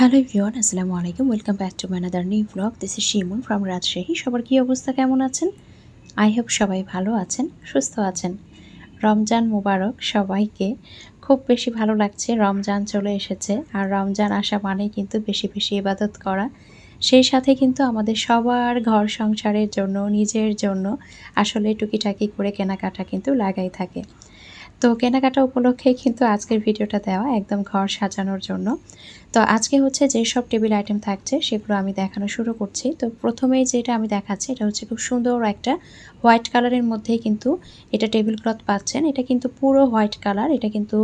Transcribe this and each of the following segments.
Hello everyone, আসসালামু আলাইকুম। Welcome back to my another new vlog this is Shimun from Rajshahi সবার কী অবস্থা, কেমন আছেন? আই হোপ সবাই ভালো আছেন, সুস্থ আছেন। রমজান মুবারক সবাইকে। খুব বেশি ভালো লাগছে, রমজান চলে এসেছে। আর রমজান আসা মানে কিন্তু বেশি বেশি ইবাদত করা। সেই সাথে কিন্তু আমাদের সবার ঘর সংসারের জন্য, নিজের জন্য আসলে টুকিটাকি করে কেনাকাটা কিন্তু লাগাই থাকে। তো কেনাকাটা উপলক্ষে কিন্তু আজকের ভিডিওটা দেওয়া একদম ঘর সাজানোর জন্য। তো আজকে হচ্ছে যেসব টেবিল আইটেম থাকছে সেগুলো আমি দেখানো শুরু করছি। তো প্রথমেই যেটা আমি দেখাচ্ছি এটা হচ্ছে খুব সুন্দর একটা হোয়াইট কালারের মধ্যেই কিন্তু এটা টেবিল ক্লথ পাচ্ছেন। এটা কিন্তু পুরো হোয়াইট কালার, এটা কিন্তু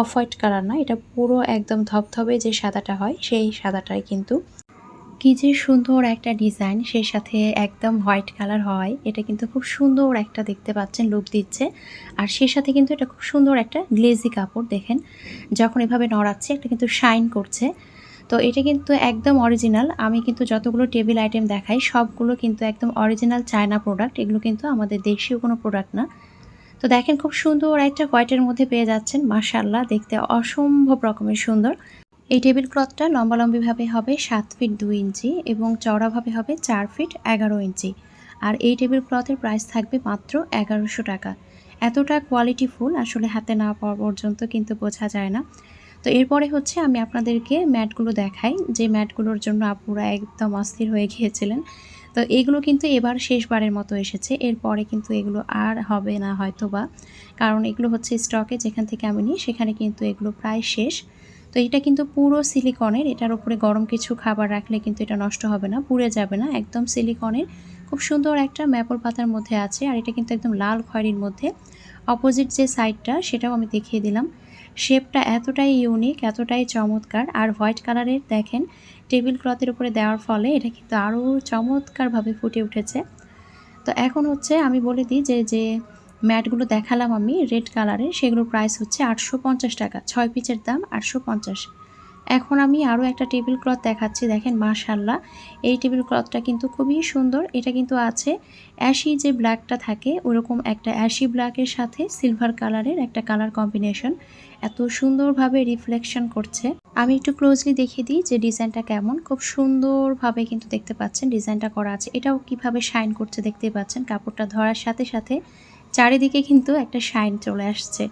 অফ হোয়াইট কালার না, এটা পুরো একদম ধবধবে যে সাদাটা হয় সেই সাদাটাই কিন্তু কি যে সুন্দর একটা ডিজাইন, সেই সাথে একদম হোয়াইট কালার হয়। এটা কিন্তু খুব সুন্দর একটা দেখতে পাচ্ছেন, লুক দিচ্ছে। আর সেই সাথে কিন্তু এটা খুব সুন্দর একটা গ্লেজি কাপড়, দেখেন। যখন এভাবে নড়াচ্ছে, এটা কিন্তু শাইন করছে। তো এটা কিন্তু একদম অরিজিনাল। আমি কিন্তু যতগুলো টেবিল আইটেম দেখাই, সবগুলো কিন্তু একদম অরিজিনাল চায়না প্রোডাক্ট। এগুলো কিন্তু আমাদের দেশীয় কোনো প্রোডাক্ট না। তো দেখেন, খুব সুন্দর একটা হোয়াইটের মধ্যে পেয়ে যাচ্ছেন। মার্শাল্লাহ দেখতে অসম্ভব রকমের সুন্দর। এই টেবিল ক্লথটা লম্বালম্বিভাবে হবে সাত ফিট দুই ইঞ্চি এবং চওড়াভাবে হবে চার ফিট এগারো ইঞ্চি। আর এই টেবিল ক্লথের প্রাইস থাকবে মাত্র এগারোশো টাকা। এতটা কোয়ালিটি ফুল আসলে হাতে না পাওয়া পর্যন্ত কিন্তু বোঝা যায় না। তো এরপরে হচ্ছে আমি আপনাদেরকে ম্যাটগুলো দেখাই, যে ম্যাটগুলোর জন্য আপুরা একদম অস্থির হয়ে গিয়েছিলেন। তো এগুলো কিন্তু এবার শেষবারের মতো এসেছে, এরপরে কিন্তু এগুলো আর হবে না হয়তো বা কারণ এগুলো হচ্ছে স্টকে যেখান থেকে আমি নিই, সেখানে কিন্তু এগুলো প্রায় শেষ। তো এটা কিন্তু পুরো সিলিকনের, এটার উপরে গরম কিছু খাবার রাখলে কিন্তু এটা নষ্ট হবে না, পুড়ে যাবে না, একদম সিলিকনের। খুব সুন্দর একটা ম্যাপল পাতার মধ্যে আছে, আর এটা কিন্তু একদম লাল খয়েরির মধ্যে। অপোজিট যে সাইডটা সেটাও আমি দেখিয়ে দিলাম। শেপটা এতটাই ইউনিক এতটাই চমৎকার, আর হোয়াইট কালারের দেখেন টেবিল ক্লথের উপরে দেওয়ার ফলে এটা কিন্তু আরও চমৎকারভাবে ফুটে উঠেছে। তো এখন হচ্ছে আমি বলে দিই যে যে ম্যাটগুলো দেখালাম আমি রেড কালারের। সেগুলোর প্রাইস হচ্ছে আটশো পঞ্চাশ টাকা। ছয় পিচের দাম আটশো পঞ্চাশ। এখন আমি আরও একটা টেবিল ক্লথ দেখাচ্ছি। দেখেন মাশাল্লাহ এই টেবিল ক্লথটা কিন্তু খুবই সুন্দর। এটা কিন্তু আছে অ্যাশি যে ব্ল্যাকটা থাকে, ওরকম একটা অ্যাশি ব্ল্যাকের সাথে সিলভার কালারের একটা কালার কম্বিনেশন এত সুন্দরভাবে রিফ্লেকশন করছে। আমি একটু ক্লোজলি দেখিয়ে দিই যে ডিজাইনটা কেমন। খুব সুন্দরভাবে কিন্তু দেখতে পাচ্ছেন ডিজাইনটা করা আছে। এটাও কীভাবে শাইন করছে দেখতে পাচ্ছেন। কাপড়টা ধরার সাথে সাথে চারিদিকে কিন্তু একটা শাইন চলে আসছে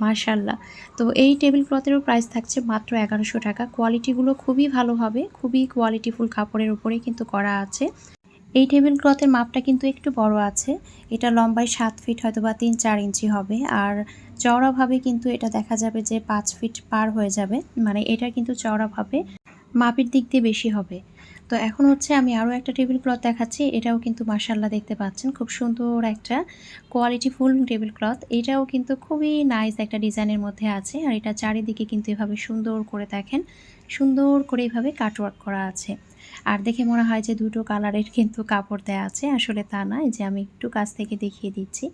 মার্শাল্লাহ তো এই টেবিল ক্লথেরও প্রাইস থাকছে মাত্র এগারোশো টাকা। কোয়ালিটিগুলো খুবই ভালো হবে, খুবই কোয়ালিটিফুল কাপড়ের উপরেই কিন্তু করা আছে। এই টেবিল ক্লথের মাপটা কিন্তু একটু বড় আছে, এটা লম্বায় সাত ফিট হয়তো বা তিন চার ইঞ্চি হবে, আর চওড়াভাবে কিন্তু এটা দেখা যাবে যে পাঁচ ফিট পার হয়ে যাবে মানে এটা কিন্তু চওড়াভাবে মাপের দিক দিয়ে বেশি হবে। তো এখন হচ্ছে আমি আরও একটা টেবিল ক্লথ দেখাচ্ছি। এটাও কিন্তু মাসাল্লাহ দেখতে পাচ্ছেন। খুব সুন্দর একটা কোয়ালিটি ফুল টেবিল ক্লথ এটাও কিন্তু খুবই নাইস একটা ডিজাইনের মধ্যে আছে। আর এটা চারিদিকে কিন্তু এভাবে সুন্দর করে দেখেন, সুন্দর করে এভাবে কাটওয়ার্ক করা আছে। আর দেখে মনে হয় যে দুটো কালারের কিন্তু কাপড় দেওয়া আছে। আসলে তা নয় যে আমি একটু কাছ থেকে দেখিয়ে দিচ্ছি।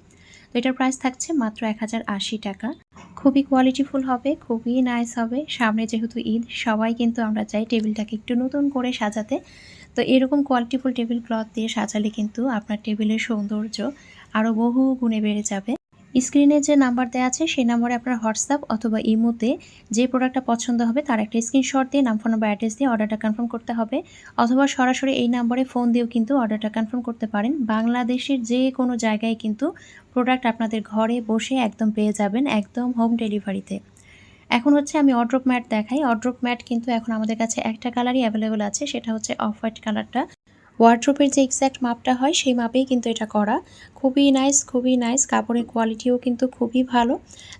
তো এটার প্রাইস থাকছে মাত্র এক হাজার আশি টাকা। খুবই কোয়ালিটিফুল হবে, খুবই নাইস হবে। সামনে যেহেতু ঈদ, সবাই কিন্তু আমরা চাই টেবিলটাকে একটু নতুন করে সাজাতে। তো এরকম কোয়ালিটিফুল টেবিল ক্লথ দিয়ে সাজালে কিন্তু আপনার টেবিলের সৌন্দর্য আরও বহু গুণে বেড়ে যাবে। স্ক্রিনে যে নাম্বার দেওয়া আছে, সেই নাম্বারে আপনার হোয়াটসঅ্যাপ অথবা ইমোতে যে প্রোডাক্টটা পছন্দ হবে, তার একটা স্ক্রিনশট দিয়ে নাম, ফোন নাম্বার, অ্যাড্রেস দিয়ে অর্ডারটা কনফার্ম করতে হবে। অথবা সরাসরি এই নাম্বারে ফোন দিয়েও কিন্তু অর্ডারটা কনফার্ম করতে পারেন। বাংলাদেশের যে কোনো জায়গায় কিন্তু প্রোডাক্ট আপনাদের ঘরে বসে একদম পেয়ে যাবেন, একদম হোম ডেলিভারিতে। এখন হচ্ছে আমি অড্রপ ম্যাট দেখাই। অড্রপ ম্যাট কিন্তু এখন আমাদের কাছে একটা কালারই অ্যাভেলেবেল আছে, সেটা হচ্ছে অফ হোয়াইট কালারটা। ওয়ার্ড্রোপের যে এক্স্যাক্ট মাপটা হয়, সেই মাপেই কিন্তু এটা করা। খুবই নাইস খুবই নাইস কাপড়ের কোয়ালিটিও কিন্তু খুবই ভালো।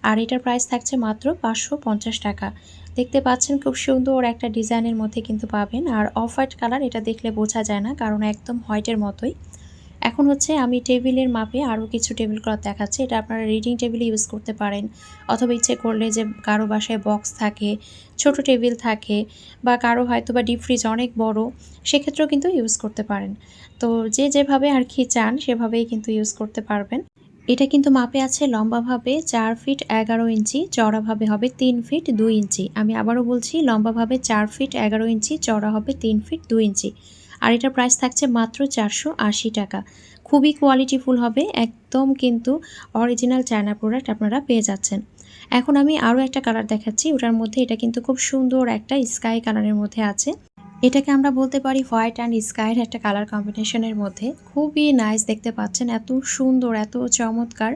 আর এটার প্রাইস থাকছে মাত্র পাঁচশো পঞ্চাশ টাকা। দেখতে পাচ্ছেন খুব সুন্দর একটা ডিজাইনের মধ্যে কিন্তু পাবেন। আর অফ হোয়াইট কালার এটা দেখলে বোঝা যায় না, কারণ একদম হোয়াইটের মতোই। এখন হচ্ছে আমি টেবিলের মাপে আরও কিছু টেবিল ক্লথ দেখাচ্ছি। এটা আপনারা রিডিং টেবিলে ইউজ করতে পারেন। অথবা ইচ্ছে করলে যে কারও বাসায় বক্স থাকে, ছোট টেবিল থাকে বা কারও হয়তো বা ডিপ ফ্রিজ অনেক বড়, সেক্ষেত্রেও কিন্তু ইউজ করতে পারেন। তো যে যেভাবে আর কি চান, সেভাবেই কিন্তু ইউজ করতে পারবেন। এটা কিন্তু মাপে আছে লম্বাভাবে চার ফিট এগারো ইঞ্চি চড়াভাবে হবে তিন ফিট দুই ইঞ্চি। আমি আবারও বলছি, লম্বাভাবে চার ফিট এগারো ইঞ্চি চড়া হবে তিন ফিট দুই ইঞ্চি। আর এটার প্রাইস থাকছে মাত্র চারশো আশি টাকা। খুবই কোয়ালিটিফুল হবে, একদম কিন্তু অরিজিনাল চায়না প্রোডাক্ট আপনারা পেয়ে যাচ্ছেন। এখন আমি আরও একটা কালার দেখাচ্ছি, ওটার মধ্যে এটা কিন্তু খুব সুন্দর একটা স্কাই কালারের মধ্যে আছে। এটাকে আমরা বলতে পারি হোয়াইট অ্যান্ড স্কাইয়ের একটা কালার কম্বিনেশনের মধ্যে। খুবই নাইস দেখতে পাচ্ছেন, এত সুন্দর, এত চমৎকার।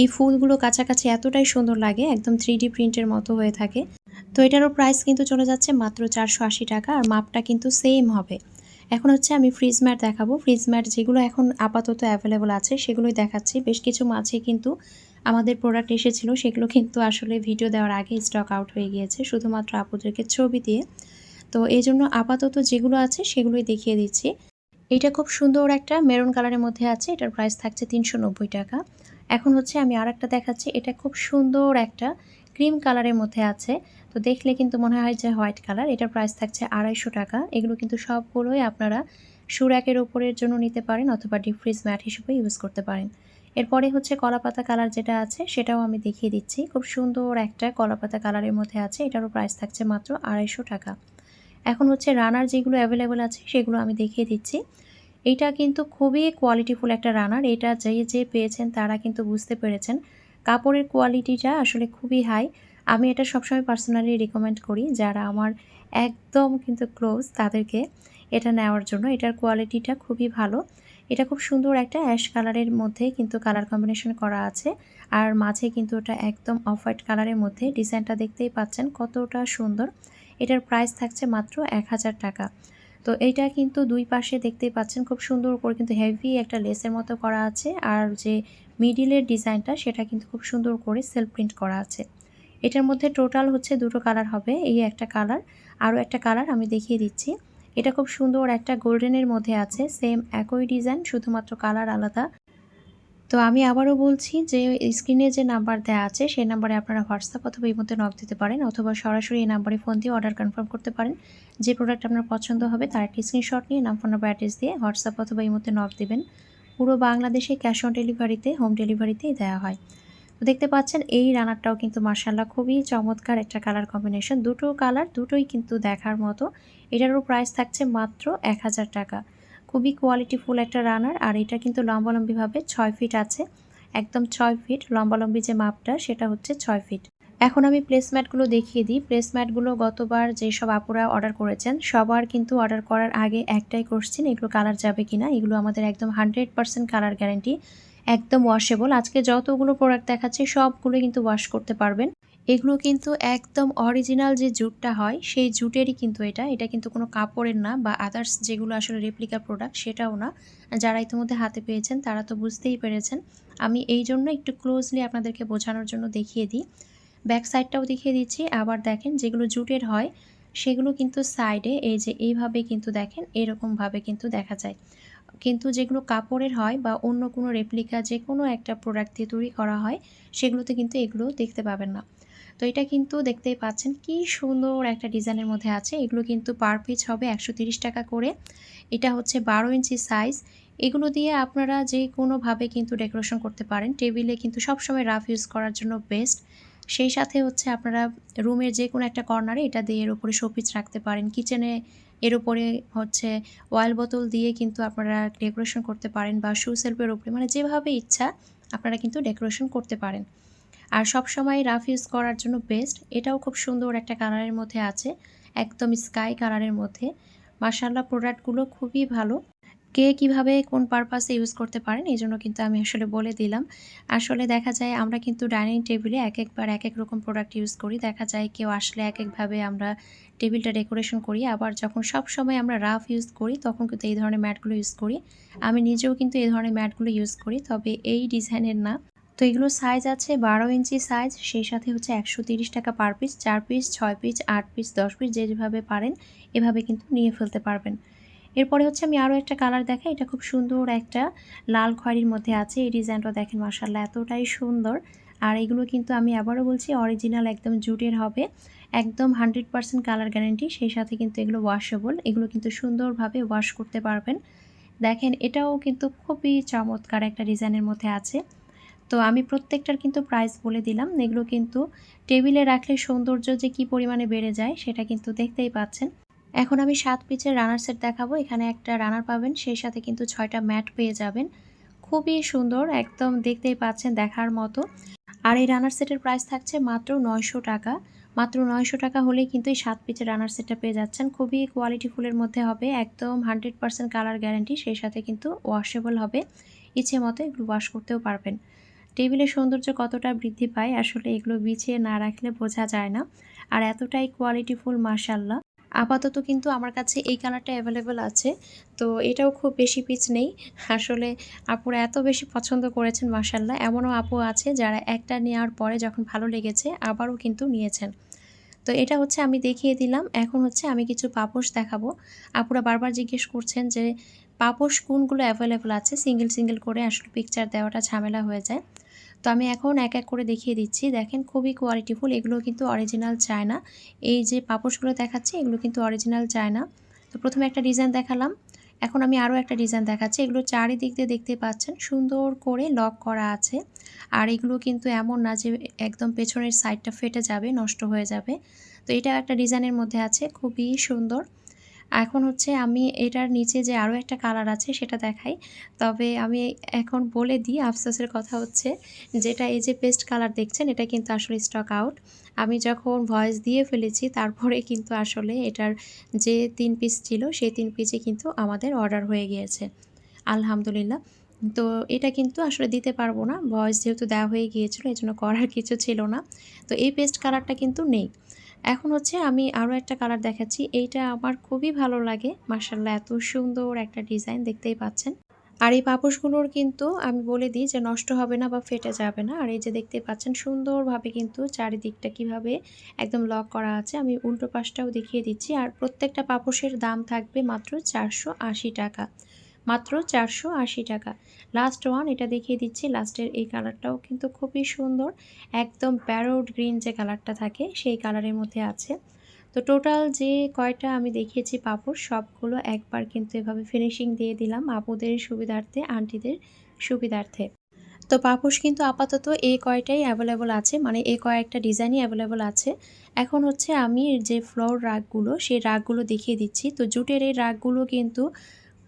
এই ফুলগুলো কাছাকাছি এতটাই সুন্দর লাগে, একদম থ্রি প্রিন্টের মতো হয়ে থাকে। তো এটারও প্রাইস কিন্তু চলে যাচ্ছে মাত্র চারশো আশি টাকা, আর মাপটা কিন্তু সেম হবে। এখন হচ্ছে আমি ফ্রিজ ম্যাট দেখাবো। ফ্রিজ ম্যাট যেগুলো এখন আপাতত অ্যাভেলেবল আছে, সেগুলোই দেখাচ্ছি। বেশ কিছু মাঝে কিন্তু আমাদের প্রোডাক্ট এসেছিল, সেগুলো কিন্তু আসলে ভিডিও দেওয়ার আগে স্টক আউট হয়ে গিয়েছে, শুধুমাত্র আপুদেরকে ছবি দিয়ে। তো এই জন্য আপাতত যেগুলো আছে, সেগুলোই দেখিয়ে দিচ্ছি। এটা খুব সুন্দর একটা মেরুন কালারের মধ্যে আছে, এটার প্রাইস থাকছে তিনশো নব্বই টাকা। এখন হচ্ছে আমি আর একটা দেখাচ্ছি, এটা খুব সুন্দর একটা ক্রিম কালারের মধ্যে আছে। তো দেখলে কিন্তু মনে হয় যে হোয়াইট কালার। এটার প্রাইস থাকছে আড়াইশো টাকা। এগুলো কিন্তু সবগুলোই আপনারা সুরাকের ওপরের জন্য নিতে পারেন অথবা ডিপ ফ্রিজ ম্যাট হিসেবে ইউজ করতে পারেন। এরপরে হচ্ছে কলাপাতা কালার যেটা আছে, সেটাও আমি দেখিয়ে দিচ্ছি। খুব সুন্দর একটা কলাপাতা কালারের মধ্যে আছে। এটারও প্রাইস থাকছে মাত্র আড়াইশো টাকা। এখন হচ্ছে রানার যেগুলো অ্যাভেলেবেল আছে, সেগুলো আমি দেখিয়ে দিচ্ছি। এটা কিন্তু খুবই কোয়ালিটিফুল একটা রানার। এটা যে যে পেয়েছেন, তারা কিন্তু বুঝতে পেরেছেন। কাপড়ের কোয়ালিটিটা আসলে খুবই হাই। আমি এটা সবসময় পার্সোনালি রিকমেন্ড করি যারা আমার একদম কিন্তু ক্লোজ তাদেরকে এটা নেওয়ার জন্য। এটার কোয়ালিটিটা খুবই ভালো। এটা খুব সুন্দর একটা অ্যাশ কালারের মধ্যে কিন্তু কালার কম্বিনেশন করা আছে। আর মাঝে কিন্তু ওটা একদম অফ হোয়াইট কালারের মধ্যে ডিজাইনটা দেখতেই পাচ্ছেন কতটা সুন্দর। এটার প্রাইস থাকছে মাত্র এক হাজার টাকা। তো এইটা কিন্তু দুই পাশে দেখতেই পাচ্ছেন খুব সুন্দর করে কিন্তু হেভি একটা লেসের মতো করা আছে। আর যে মিডিলের ডিজাইনটা সেটা কিন্তু খুব সুন্দর করে সেলফ প্রিন্ট করা আছে। এটার মধ্যে টোটাল হচ্ছে দুটো কালার হবে, এই একটা কালার। আরও একটা কালার আমি দেখিয়ে দিচ্ছি। এটা খুব সুন্দর একটা গোল্ডেনের মধ্যে আছে, সেম একই ডিজাইন, শুধুমাত্র কালার আলাদা। তো আমি আবারও বলছি যে, স্ক্রিনে যে নাম্বার দেওয়া আছে, সেই নাম্বারে আপনারা হোয়াটসঅ্যাপ অথবা মধ্যে নক দিতে পারেন, অথবা সরাসরি এই নাম্বারে ফোন দিয়ে অর্ডার কনফার্ম করতে পারেন। যে প্রোডাক্ট আপনার পছন্দ হবে, তার একটি স্ক্রিনশট নিয়ে, নাম, ফোন নাম্বার, অ্যাড্রেস দিয়ে হোয়াটসঅ্যাপ অথবা মধ্যে নক দেবেন। পুরো বাংলাদেশে ক্যাশ অন ডেলিভারিতে, হোম ডেলিভারিতেই দেওয়া হয়। তো দেখতে পাচ্ছেন, এই রানারটাও কিন্তু মার্শাল্লাহ খুবই চমৎকার একটা কালার কম্বিনেশন। দুটো কালার, দুটোই কিন্তু দেখার মতো। এটারও প্রাইস থাকছে মাত্র এক হাজার টাকা। খুবই কোয়ালিটিফুল একটা রানার, আর এটা কিন্তু লম্বালম্বিভাবে ছয় ফিট আছে। একদম ছয় ফিট, লম্বালম্বি যে মাপটা, সেটা হচ্ছে ছয় ফিট। এখন আমি প্লেসম্যাটগুলো দেখিয়ে দিই। প্লেসম্যাটগুলো গতবার যেসব আপুরা অর্ডার করেছেন, সবার কিন্তু অর্ডার করার আগে একটাই কোশ্চেন, এগুলো কালার যাবে কিনা? এগুলো আমাদের একদম হান্ড্রেড পার্সেন্ট কালার গ্যারান্টি। একদম ওয়াশেবল আজকে যতগুলো প্রোডাক্ট দেখাচ্ছে সবগুলো কিন্তু ওয়াশ করতে পারবেন। এগুলো কিন্তু একদম অরিজিনাল যে জুটটা হয়, সেই জুটেরই কিন্তু এটা। এটা কিন্তু কোনো কাপড়ের না বা আদার্স যেগুলো আসলে রেপ্লিকা প্রোডাক্ট সেটাও না। যারা ইতিমধ্যে হাতে পেয়েছেন, তারা তো বুঝতেই পেরেছেন। আমি এই জন্য একটু ক্লোজলি আপনাদেরকে বোঝানোর জন্য দেখিয়ে দিই। ব্যাক সাইডটাও দেখিয়ে দিচ্ছি। আবার দেখেন, যেগুলো জুটের হয়, সেগুলো কিন্তু সাইডে এই যে এইভাবে কিন্তু দেখেন, এরকমভাবে কিন্তু দেখা যায়। কিন্তু যেগুলো কাপড়ের হয় বা অন্য কোনো রেপ্লিকা যে কোনো একটা প্রোডাক্ট দিয়ে তৈরি করা হয়, সেগুলোতে কিন্তু এগুলো দেখতে পাবেন না। তো এটা কিন্তু দেখতেই পাচ্ছেন কি সুন্দর একটা ডিজাইনের মধ্যে আছে। এগুলো কিন্তু পার পিস হবে একশো টাকা করে। এটা হচ্ছে বারো ইঞ্চি সাইজ এগুলো দিয়ে আপনারা যে কোনোভাবে কিন্তু ডেকোরেশন করতে পারেন। টেবিলে কিন্তু সবসময় রাফ ইউজ করার জন্য বেস্ট সেই সাথে হচ্ছে আপনারা রুমের যে কোনো একটা কর্নারে এটা দিয়ে এর উপরে শোপিস রাখতে পারেন। কিচেনে এর উপরে হচ্ছে অয়েল বোতল দিয়ে কিন্তু আপনারা ডেকোরেশন করতে পারেন বা শু সেলফের উপরে মানে যেভাবে ইচ্ছা আপনারা কিন্তু ডেকোরেশন করতে পারেন। আর সব সময় রাফ ইউজ করার জন্য বেস্ট এটাও খুব সুন্দর একটা কালারের মধ্যে আছে একদম স্কাই কালারের মধ্যে। মার্শাল্লাহ প্রোডাক্টগুলো খুবই ভালো। কে কীভাবে কোন পারপাসে ইউজ করতে পারেন, এই জন্য কিন্তু আমি আসলে বলে দিলাম। আসলে দেখা যায় আমরা কিন্তু ডাইনিং টেবিলে এক একবার এক এক রকম প্রোডাক্ট ইউজ করি। দেখা যায় কেউ আসলে এক একভাবে আমরা টেবিলটা ডেকোরেশন করি। আবার যখন সব সময় আমরা রাফ ইউজ করি, তখন কিন্তু এই ধরনের ম্যাটগুলো ইউজ করি। আমি নিজেও কিন্তু এই ধরনের ম্যাটগুলো ইউজ করি, তবে এই ডিজাইনের না। তো এগুলো সাইজ আছে বারো ইঞ্চি সাইজ সেই সাথে হচ্ছে একশো তিরিশ টাকা পার পিস চার পিস ছয় পিস আট পিস দশ পিস যেভাবে পারেন, এভাবে কিন্তু নিয়ে ফেলতে পারবেন। এরপরে হচ্ছে আমি আরও একটা কালার দেখাই, এটা খুব সুন্দর একটা লাল খয়েরির মধ্যে আছে, এই ডিজাইনটা দেখেন মার্শাল্লাহ এতটাই সুন্দর। আর এগুলো কিন্তু আমি আবারও বলছি অরিজিনাল একদম জুটের হবে, একদম হান্ড্রেড পারসেন্ট কালার গ্যারেন্টি সেই সাথে কিন্তু এগুলো ওয়াশেবল এগুলো কিন্তু সুন্দরভাবে ওয়াশ করতে পারবেন। দেখেন এটাও কিন্তু খুবই চমৎকার একটা ডিজাইনের মধ্যে আছে। তো আমি প্রত্যেকটার কিন্তু প্রাইস বলে দিলাম, এগুলো কিন্তু টেবিলে রাখলে সৌন্দর্য যে কি পরিমাণে বেড়ে যায়, সেটা কিন্তু দেখতেই পাচ্ছেন। এখন আমি সাত পিচের রানার সেট দেখাবো। এখানে একটা রানার পাবেন, সেই সাথে কিন্তু ছয়টা ম্যাট পেয়ে যাবেন। খুবই সুন্দর, একদম দেখতেই পাচ্ছেন, দেখার মতো। আর এই রানার সেটের প্রাইস থাকছে মাত্র নয়শো টাকা। মাত্র নয়শো টাকা হলেই কিন্তু এই সাত পিচের রানার সেটটা পেয়ে যাচ্ছেন। খুবই কোয়ালিটি ফুলের মধ্যে হবে, একদম হান্ড্রেড পার্সেন্ট কালার গ্যারান্টি সেই সাথে কিন্তু ওয়াশেবল হবে। ইচ্ছে মতো এগুলো ওয়াশ করতেও পারবেন। টেবিলের সৌন্দর্য কতটা বৃদ্ধি পায়, আসলে এগুলো বিছিয়ে না রাখলে বোঝা যায় না। আর এতটাই কোয়ালিটি ফুল মার্শাল্লাহ আপাতত কিন্তু আমার কাছে এই কালারটা অ্যাভেলেবেল আছে। তো এটাও খুব বেশি পিচ নেই। আসলে আপুরা এত বেশি পছন্দ করেছেন মার্শাল্লাহ এমনও আপু আছে যারা একটা নেওয়ার পরে যখন ভালো লেগেছে আবারও কিন্তু নিয়েছেন। তো এটা হচ্ছে আমি দেখিয়ে দিলাম। এখন হচ্ছে আমি কিছু পাপোশ দেখাবো। আপুরা বারবার জিজ্ঞেস করছেন যে পাপোশ কোনগুলো অ্যাভেলেবেল আছে? সিঙ্গেল সিঙ্গেল করে আসলে পিকচার দেওয়াটা ঝামেলা হয়ে যায়। তো আমি এখন এক এক করে দেখিয়ে দিচ্ছি। দেখেন খুবই কোয়ালিটিফুল এগুলো কিন্তু অরিজিনাল চায় না এই যে পাপোশগুলো দেখাচ্ছি, এগুলো কিন্তু অরিজিনাল চায় না তো প্রথমে একটা ডিজাইন দেখালাম। এখন আমি আরও একটা ডিজাইন দেখাচ্ছি। এগুলো চারিদিক দিয়ে দেখতে পাচ্ছেন, সুন্দর করে লক করা আছে। আর এগুলো কিন্তু এমন না যে একদম পেছনের সাইডটা ফেটে যাবে, নষ্ট হয়ে যাবে। তো এটা একটা ডিজাইনের মধ্যে আছে, খুবই সুন্দর। এখন হচ্ছে আমি এটার নিচে যে আরও একটা কালার আছে সেটা দেখাই। তবে আমি এখন বলে দিই আফসোসের কথা হচ্ছে যেটা এই যে পেস্ট কালার দেখছেন এটা কিন্তু আসলে স্টক আউট আমি যখন ভয়েস দিয়ে ফেলেছি তারপরে কিন্তু আসলে এটার যে তিন পিস ছিল সেই তিন পিসে কিন্তু আমাদের অর্ডার হয়ে গিয়েছে। আলহামদুলিল্লাহ। তো এটা কিন্তু আসলে দিতে পারব না। ভয়েস যেহেতু দেওয়া হয়ে গিয়েছিল এই জন্য করার কিছু ছিল না। তো এই পেস্ট কালারটা কিন্তু নেই। এখন হচ্ছে আমি আরও একটা কালার দেখাচ্ছি। এইটা আমার খুবই ভালো লাগে। মার্শাল্লাহ এত সুন্দর একটা ডিজাইন দেখতেই পাচ্ছেন। আর এই পাপোশগুলোর কিন্তু আমি বলে দিই যে নষ্ট হবে না বা ফেটে যাবে না। আর এই যে দেখতে পাচ্ছেন সুন্দরভাবে কিন্তু চারিদিকটা কীভাবে একদম লক করা আছে, আমি উল্টো পাশটাও দেখিয়ে দিচ্ছি। আর প্রত্যেকটা পাপোশের দাম থাকবে মাত্র চারশো আশি টাকা। মাত্র চারশো আশি টাকা। লাস্ট ওয়ান এটা দেখিয়ে দিচ্ছি। লাস্টের এই কালারটাও কিন্তু খুবই সুন্দর। একদম প্যারোড গ্রিন যে কালারটা থাকে, সেই কালারের মধ্যে আছে। তো টোটাল যে কয়টা আমি দেখিয়েছি পাপড়, সবগুলো একবার কিন্তু এভাবে ফিনিশিং দিয়ে দিলাম আপুদের সুবিধার্থে আন্টিদের সুবিধার্থে। তো পাপোশ কিন্তু আপাতত এই কয়টাই অ্যাভেলেবল আছে মানে এই কয়েকটা ডিজাইনই অ্যাভেলেবল আছে। এখন হচ্ছে আমি যে ফ্লোর রাগগুলো সেই রাগগুলো দেখিয়ে দিচ্ছি। তো জুটের এই রাগগুলো কিন্তু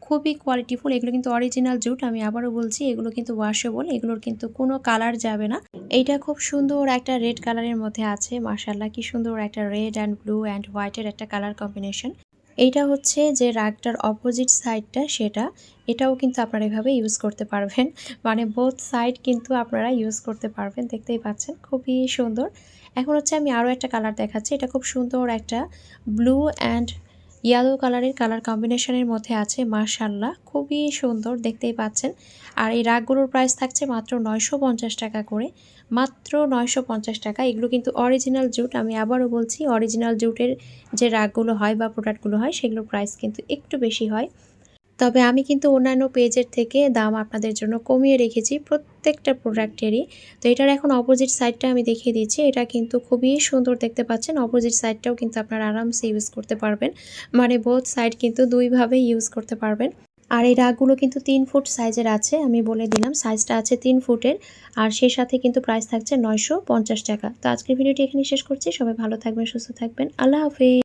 খুবই কোয়ালিটিফুল এগুলো কিন্তু অরিজিনাল জুট আমি আবারও বলছি, এগুলো কিন্তু ওয়াশেবল এগুলোর কিন্তু কোনো কালার যাবে না। এইটা খুব সুন্দর একটা রেড কালারের মধ্যে আছে মার্শাল্লাহ কি সুন্দর একটা রেড অ্যান্ড ব্লু অ্যান্ড হোয়াইটের একটা কালার কম্বিনেশন এইটা হচ্ছে যে রাগটার অপোজিট সাইডটা সেটা, এটাও কিন্তু আপনারা এভাবে ইউজ করতে পারবেন। মানে বোথ সাইড কিন্তু আপনারা ইউজ করতে পারবেন, দেখতেই পাচ্ছেন, খুবই সুন্দর। এখন হচ্ছে আমি আরও একটা কালার দেখাচ্ছি, এটা খুব সুন্দর একটা ব্লু অ্যান্ড ইয়েলো কালারের কালার কম্বিনেশনের মধ্যে আছে মার্শাল্লাহ খুবই সুন্দর, দেখতেই পাচ্ছেন। আর এই রাগগুলোর প্রাইস থাকছে মাত্র নয়শো পঞ্চাশ টাকা করে। মাত্র নয়শো পঞ্চাশ টাকা, এগুলো কিন্তু অরিজিনাল জুট আমি আবারও বলছি অরিজিনাল জুটের যে রাগগুলো হয় বা প্রোডাক্টগুলো হয়, সেগুলোর প্রাইস কিন্তু একটু বেশি হয়। তবে আমি কিন্তু অন্যান্য পেজের থেকে দাম আপনাদের জন্য কমিয়ে রেখেছি প্রত্যেকটা প্রোডাক্টেরই। তো এটার এখন অপোজিট সাইডটা আমি দেখিয়ে দিচ্ছি। এটা কিন্তু খুবই সুন্দর দেখতে পাচ্ছেন। অপোজিট সাইডটাও কিন্তু আপনারা আরামসে ইউজ করতে পারবেন। মানে বোথ সাইড কিন্তু দুইভাবে ইউজ করতে পারবেন। আর এই রাগগুলো কিন্তু তিন ফুট সাইজের আছে, আমি বলে দিলাম। সাইজটা আছে তিন ফুটের। আর সেই সাথে কিন্তু প্রাইস থাকছে নয়শো পঞ্চাশ টাকা। তো আজকের ভিডিওটি এখানে শেষ করছি। সবাই ভালো থাকবেন, সুস্থ থাকবেন। আল্লাহ হাফিজ।